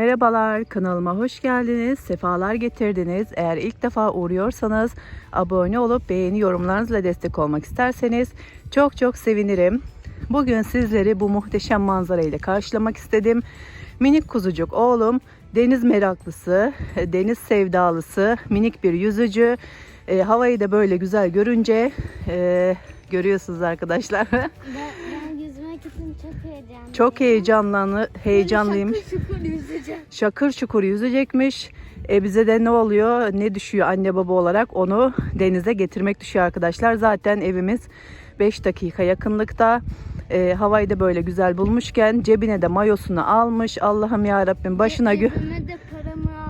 Merhabalar, kanalıma hoş geldiniz, sefalar getirdiniz. Eğer ilk defa uğruyorsanız abone olup beğeni yorumlarınızla destek olmak isterseniz çok çok sevinirim. Bugün sizleri bu muhteşem manzara ile karşılamak istedim. Minik kuzucuk oğlum, deniz meraklısı, deniz sevdalısı, minik bir yüzücü. E, havayı da böyle güzel görünce e, görüyorsunuz arkadaşlar. Ben, ben yüzmek için çok heyecanlıyım. çok heyecanlanı, heyecanlıymış. Şakır şukur yüzecekmiş. E bize de ne oluyor, ne düşüyor anne baba olarak onu denize getirmek düşüyor arkadaşlar. Zaten evimiz 5 dakika yakınlıkta. E, havayı da böyle güzel bulmuşken cebine de mayosunu almış. Allah'ım ya Rabbim başına gö-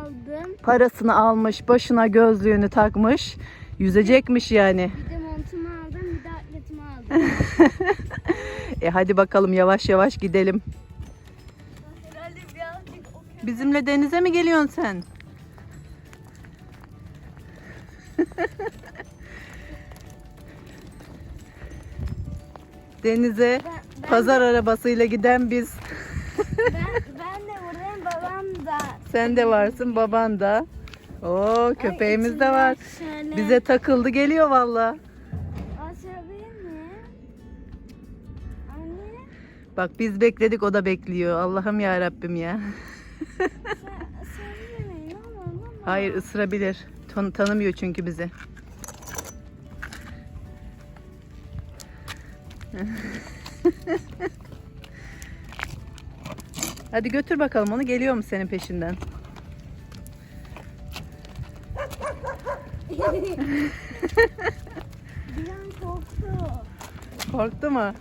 aldım. parasını almış, başına gözlüğünü takmış. Yüzecekmiş yani. Bir de montumu aldım. Bir de atletimi aldım. E hadi bakalım yavaş yavaş gidelim. Bizimle denize mi geliyorsun sen? Denize Ben, ben, pazar arabasıyla giden biz. ben, ben de buradayım. Babam da. Sen de varsın, baban da. Oo, köpeğimiz de içinden var. Şöyle. Bize takıldı geliyor valla. Bak biz bekledik o da bekliyor. Allah'ım ya Rabbim ya. Hayır ısırabilir. Tan- tanımıyor çünkü bizi. Hadi götür bakalım onu geliyor mu senin peşinden? Bir an korktu. Korktu mu?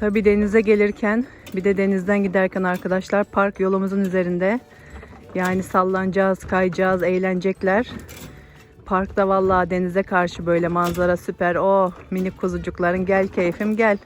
Tabii denize gelirken bir de denizden giderken arkadaşlar park yolumuzun üzerinde. Yani sallanacağız, kayacağız, eğlenecekler. Parkta vallahi denize karşı böyle manzara süper. Oh minik kuzucukların gel keyfim gel.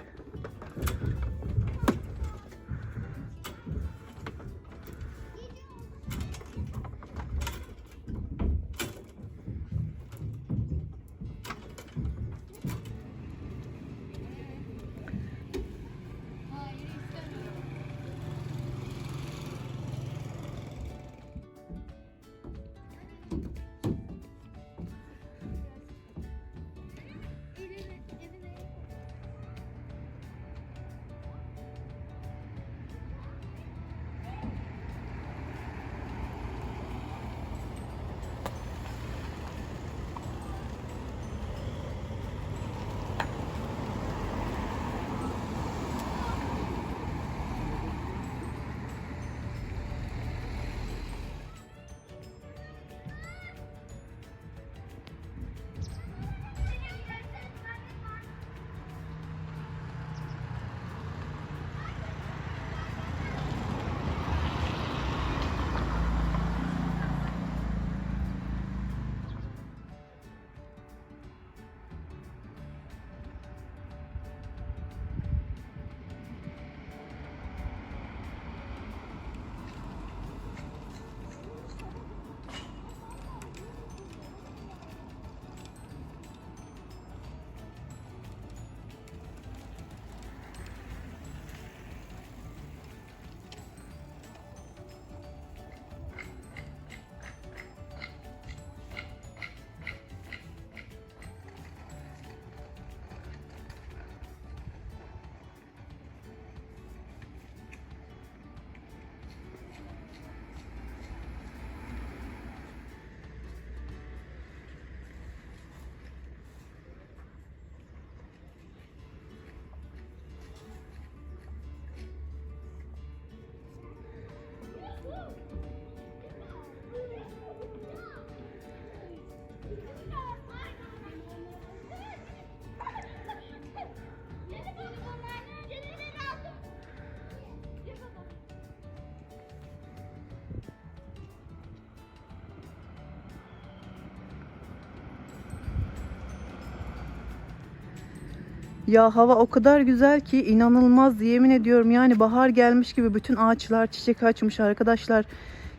Ya hava o kadar güzel ki inanılmaz yemin ediyorum yani bahar gelmiş gibi bütün ağaçlar çiçek açmış arkadaşlar.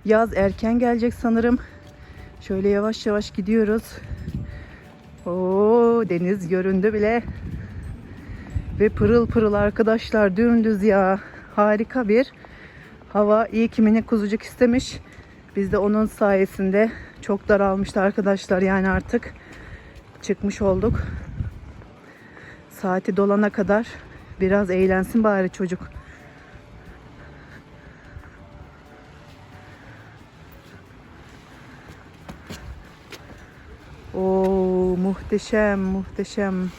Yaz erken gelecek sanırım. Şöyle yavaş yavaş gidiyoruz. Oo deniz göründü bile. Ve pırıl pırıl arkadaşlar dümdüz ya. Harika bir hava. İyi ki minik kuzucuk istemiş. Biz de onun sayesinde çok daralmıştı arkadaşlar yani artık çıkmış olduk. Saati dolana kadar biraz eğlensin bari çocuk. Oo muhteşem muhteşem.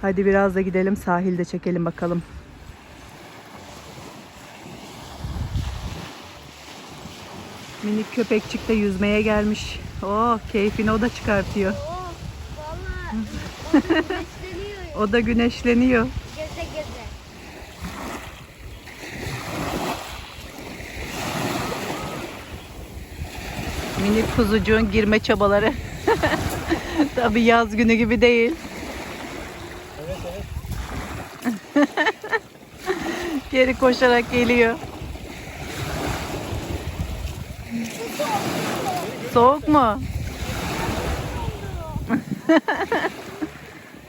Hadi biraz da gidelim sahilde çekelim bakalım. Minik köpekçik de yüzmeye gelmiş. Oh keyfini o da çıkartıyor. Oh. O da güneşleniyor. Geze geze. Minik kuzucuğun girme çabaları. Tabii yaz günü gibi değil. Geri koşarak geliyor. Soğuk mu?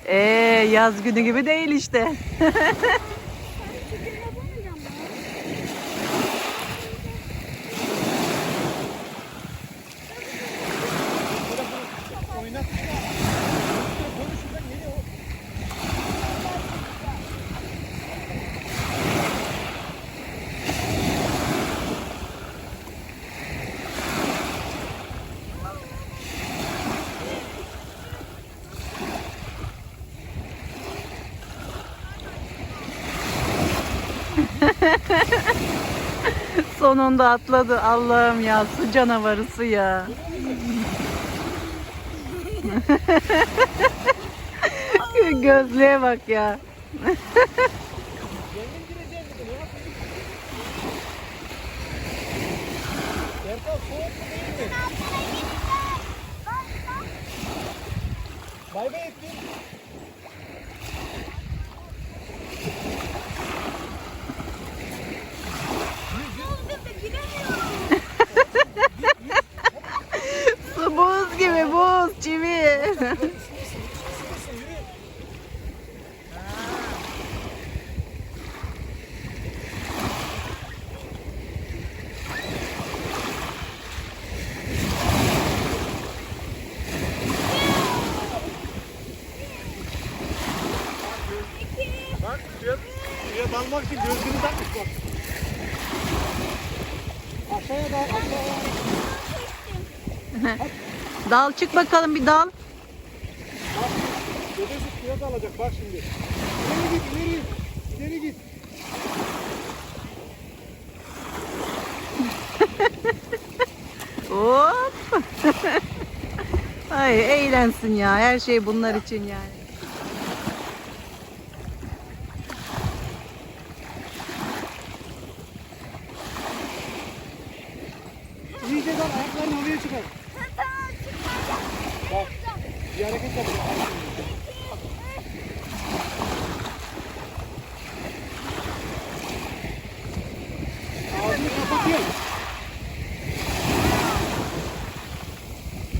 Ee, yaz günü gibi değil işte. Sonunda atladı. Allah'ım ya su canavarısı ya. Gözlüğe bak ya. Bay bay ettin. Su buz gibi çivi. Bak suya, suya dalmak için gözlüğünü takmış bak. Aşağıya dal, aşağıya. Dal çık bakalım bir dal. Dedesi suya dalacak bak şimdi. İleri git, ileri. İleri git. Hop. Ay eğlensin ya. Her şey bunlar için yani. İyice dal, ayaklarını oraya çıkar. Bak, bir hareket yapıyor. Bak şimdi. Ağzını kapatıyor.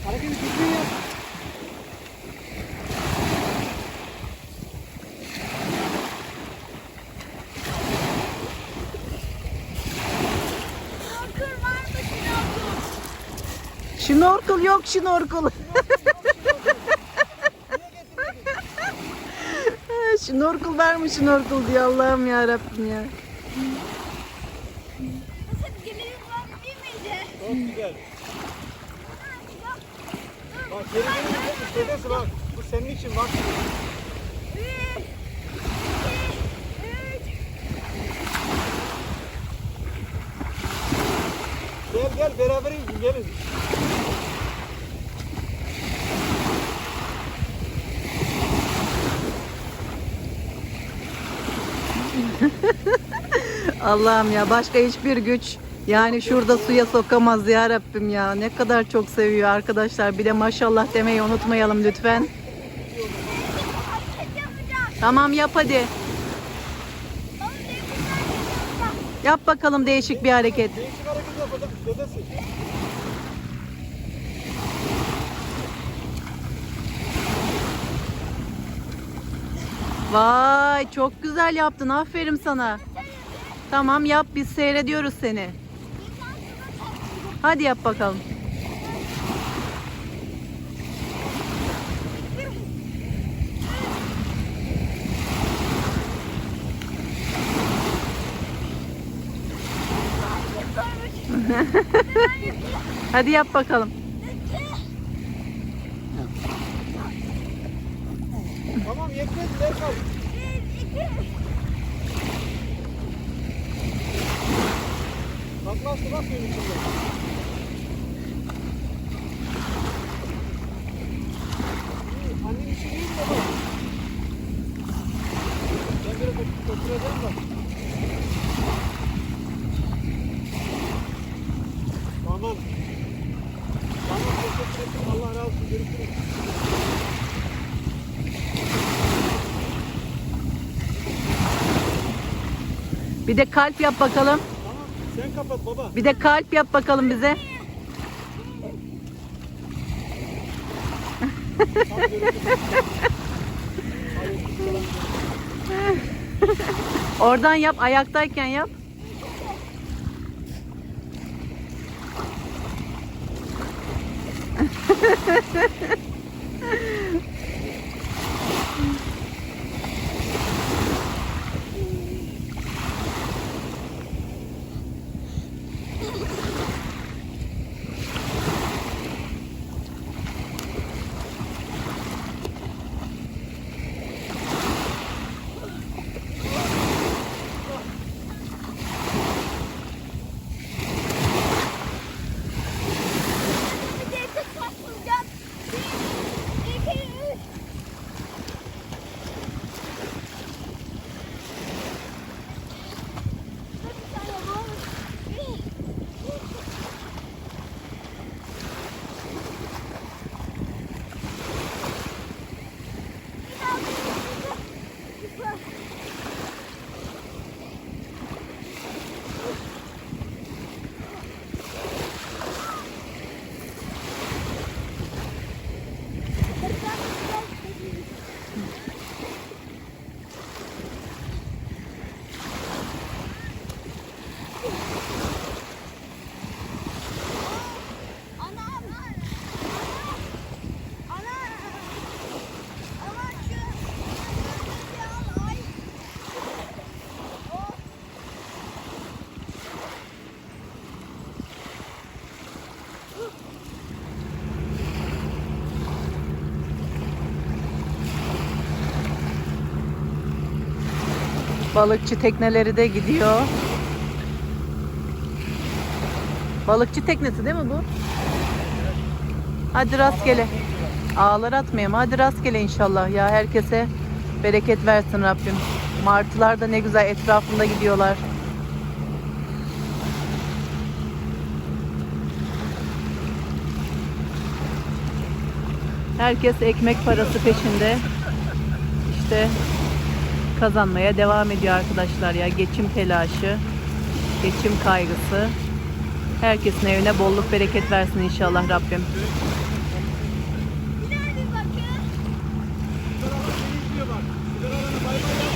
Hareketi düzgün yap. Şnorkel yok şnorkel. şnorkel var mı şnorkel diyor Allah'ım ya Rabbim ya. Nasıl geliriz var değil miydi? Çok güzel. Bak geri dedesi bak. Bu senin için bak. Gel gel beraber izin gelin. Allah'ım ya başka hiçbir güç Yani şurada suya sokamaz ya Rabbim ya. Ne kadar çok seviyor arkadaşlar. Bir de maşallah demeyi unutmayalım lütfen. Tamam yap hadi. Yap bakalım değişik bir hareket. Vay çok güzel yaptın. Aferin sana. Tamam yap biz seyrediyoruz seni. Hadi yap bakalım. Hadi yap bakalım. Tamam yetmez. Ver kal. Takla su bak suyun içinde. Mi baba? Ben oturacağım. Tamam. Tamam teşekkür ederim. Allah razı olsun. Görüşürüz. Bir de kalp yap bakalım. Tamam sen kapat baba. Bir de kalp yap bakalım bize. Hadi görüşürüz. Aleykümselam. Oradan yap, ayaktayken yap. Balıkçı tekneleri de gidiyor. Balıkçı teknesi değil mi bu? Hadi rastgele. Ağlar atmayayım. Hadi rastgele inşallah ya. Herkese bereket versin Rabbim. Martılar da ne güzel etrafında gidiyorlar. Herkes ekmek parası peşinde. İşte kazanmaya devam ediyor arkadaşlar ya. Geçim telaşı, geçim kaygısı. Herkesin evine bolluk bereket versin inşallah Rabbim. Bir daha bir bakın. Sigaralar seni izliyor bak. Sigaralarına bay bay yap.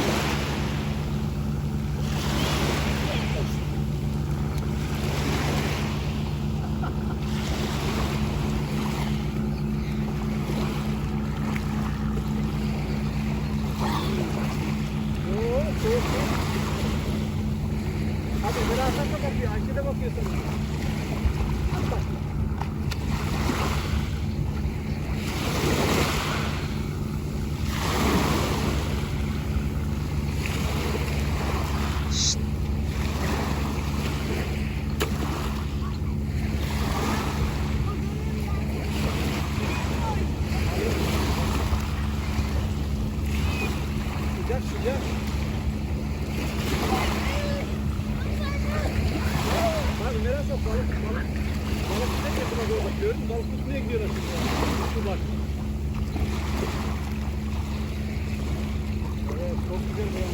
Oo, soğuk soğuk. Hadi Berat da bakıyor. Ayşe de bakıyor sana. Atla. Sıcak sıcak. Abi neresi balık balık? Balık ne yapına doğru bakıyorum. Balık üstüne gidiyor aslında. Şu bak. Evet çok güzel bir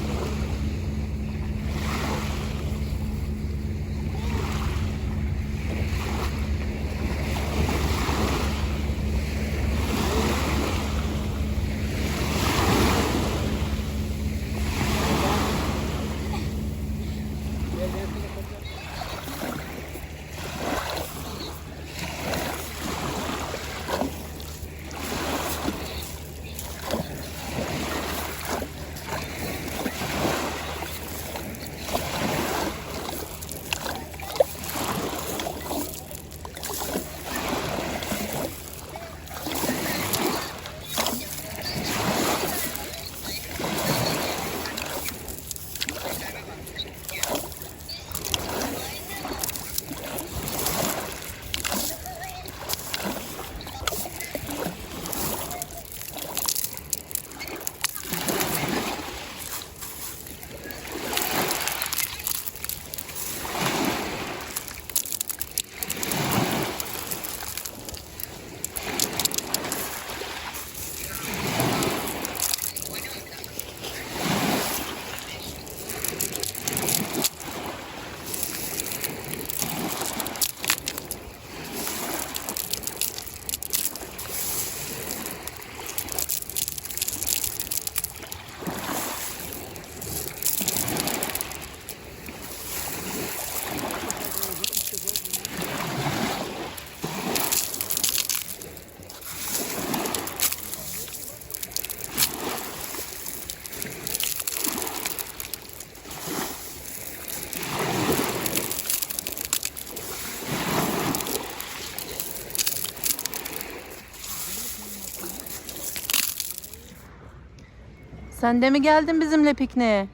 Sen de mi geldin bizimle pikniğe?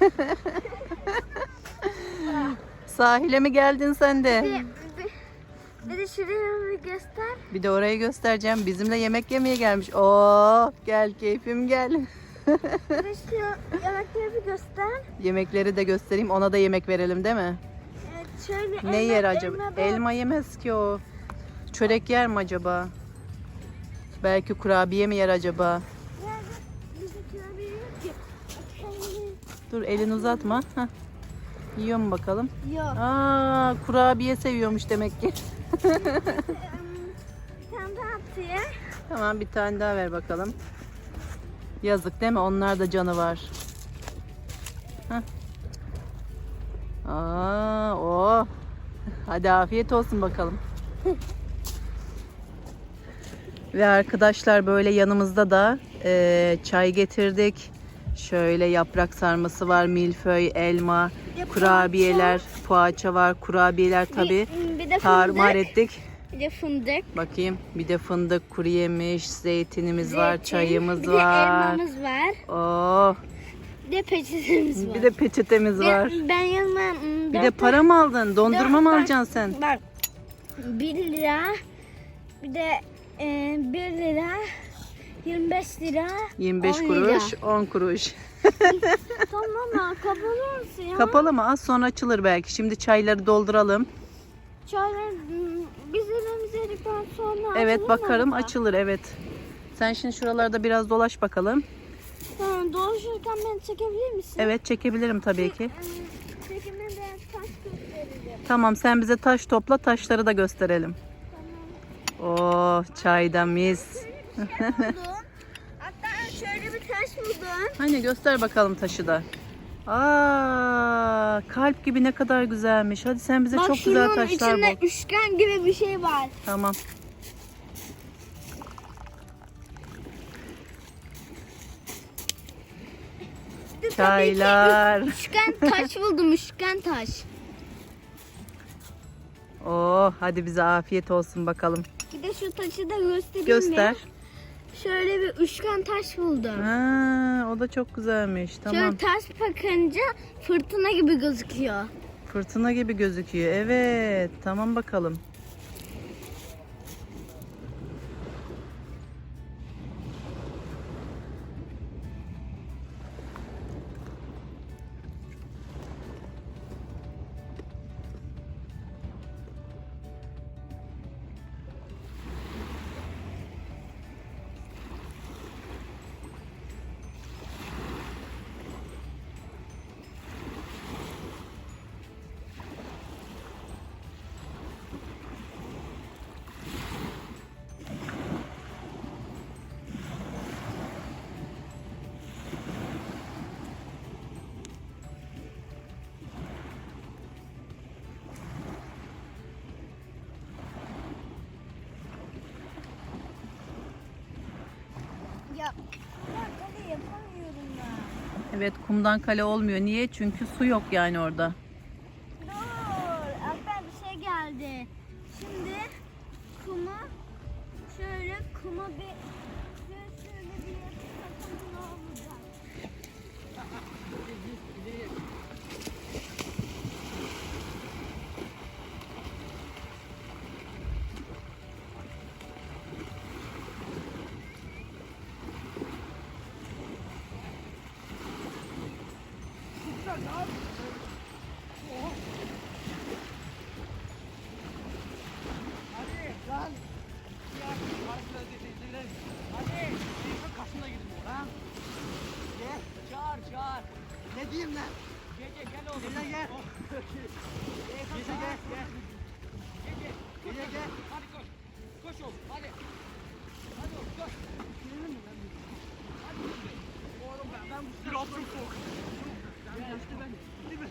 Sahile mi geldin sen de? Bir, bir, bir de şuraya bir göster. Bir de orayı göstereceğim. Bizimle yemek yemeye gelmiş. Oo, gel keyfim gel. Bir de şu yemekleri bir göster. Yemekleri de göstereyim. Ona da yemek verelim değil mi? Evet, şöyle Ne elma- yer acaba? elma. Elma yemez ki o. Çörek yer mi acaba? Belki kurabiye mi yer acaba? Dur elini uzatma. Heh. Yiyor mu bakalım? Yok. Aa, kurabiye seviyormuş demek ki. Tane daha atayım. Tamam bir tane daha ver bakalım. Yazık değil mi? Onlar da canı var. Heh. Aa, o. Hadi afiyet olsun bakalım. Ve arkadaşlar böyle yanımızda da eee, çay getirdik. Şöyle yaprak sarması var, milföy, elma, Bir de kurabiyeler, poğaça var, kurabiyeler tabi Bir, bir de fındık. ettik. Bir de fındık. Bakayım bir de fındık, kuru yemiş, zeytinimiz var, zeytin, çayımız bir de var. elmamız var. Oh, Bir de peçetemiz var. bir de peçetemiz Bir- var. Ben yanıma Bir de para mı aldın? Dondurma mı alacaksın sen? Bak 1 lira bir de e, 1 lira 25 lira 25 10 lira. kuruş, 10 kuruş. Tamam ha kapalı olsun ya. Kapalı mı? Az sonra açılır belki. Şimdi çayları dolduralım. Çaylar mm, biz elimizi yedikten sonra Evet mı bakarım acaba? açılır evet. Sen şimdi şuralarda biraz dolaş bakalım. Tamam dolaşırken beni çekebilir misin? Evet çekebilirim tabii ki. Ee, Çekimde ben taş göstereceğim. Tamam sen bize taş topla taşları da gösterelim. Tamam. Oh çayda mis. Buldum. Hatta şöyle bir taş buldum. Hani göster bakalım taşı da. Aa, kalp gibi ne kadar güzelmiş. Hadi sen bize Bak çok güzel şunun taşlar içinde bul. üçgen gibi bir şey var. Tamam. Çaylar. üç- Üçgen taş buldum üçgen taş. Oh, hadi bize afiyet olsun bakalım. Bir de şu taşı da göstereyim Göster. mi? Şöyle bir üçgen taş buldum. Ha, o da çok güzelmiş. Tamam. Şöyle ters bakınca fırtına gibi gözüküyor. Fırtına gibi gözüküyor. Evet. Tamam bakalım. Evet kumdan kale olmuyor. Niye? Çünkü su yok yani orada. Gel oğlum. Gel gel. Gel gel gel. Gel gel. Gel gel. Hadi koş. Koş oğlum hadi. Hadi oğlum koş. Hadi. Oğlum ben ben bu sıra çok soğuk. Ben yaşlı ben. Değil mi?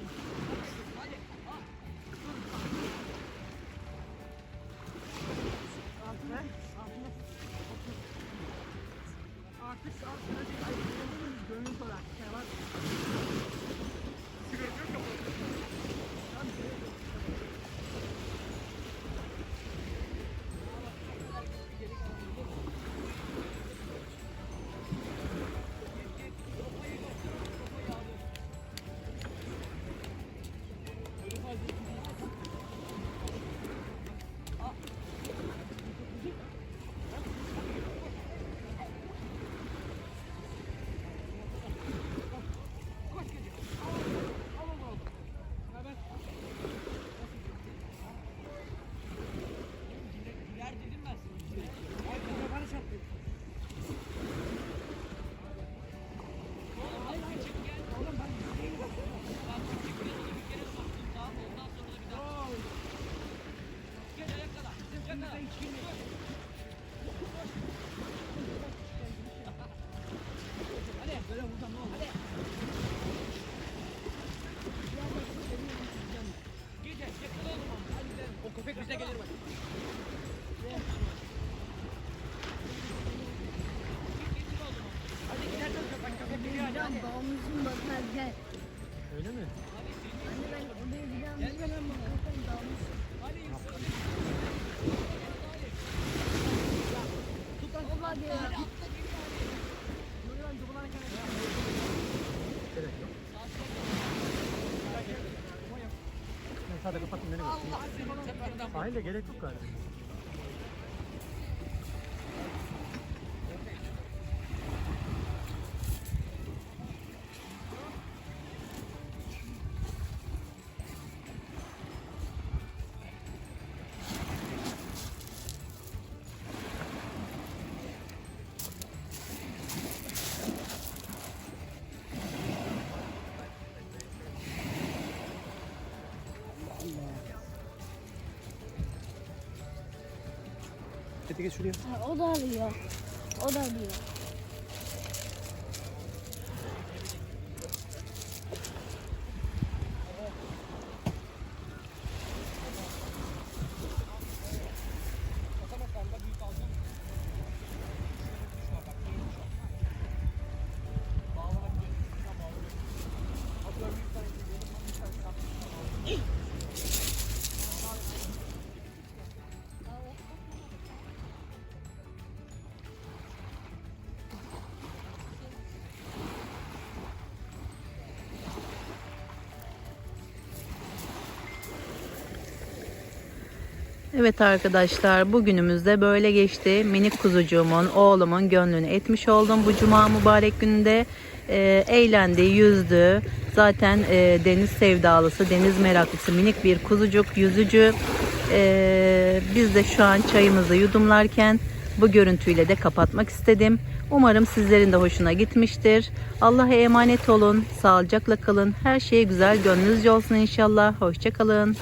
Hadi. Bağımlısın bakar gel. Öyle mi? Anne ben odaya gideceğim. Gel ben bakarken bağımlısın. Hadi Yusuf. Baba diyor. Ben sadece kapatayım beni. Hayır gerek yok galiba. Hadi geç şuraya. Ha, o da alıyor. O da alıyor. Evet arkadaşlar bugünümüzde böyle geçti. Minik kuzucuğumun, oğlumun gönlünü etmiş oldum bu cuma mübarek günde. Ee, eğlendi, yüzdü. Zaten e, deniz sevdalısı, deniz meraklısı minik bir kuzucuk, yüzücü. Ee, biz de şu an çayımızı yudumlarken bu görüntüyle de kapatmak istedim. Umarım sizlerin de hoşuna gitmiştir. Allah'a emanet olun, sağlıcakla kalın. Her şeye güzel gönlünüzce olsun inşallah. Hoşçakalın.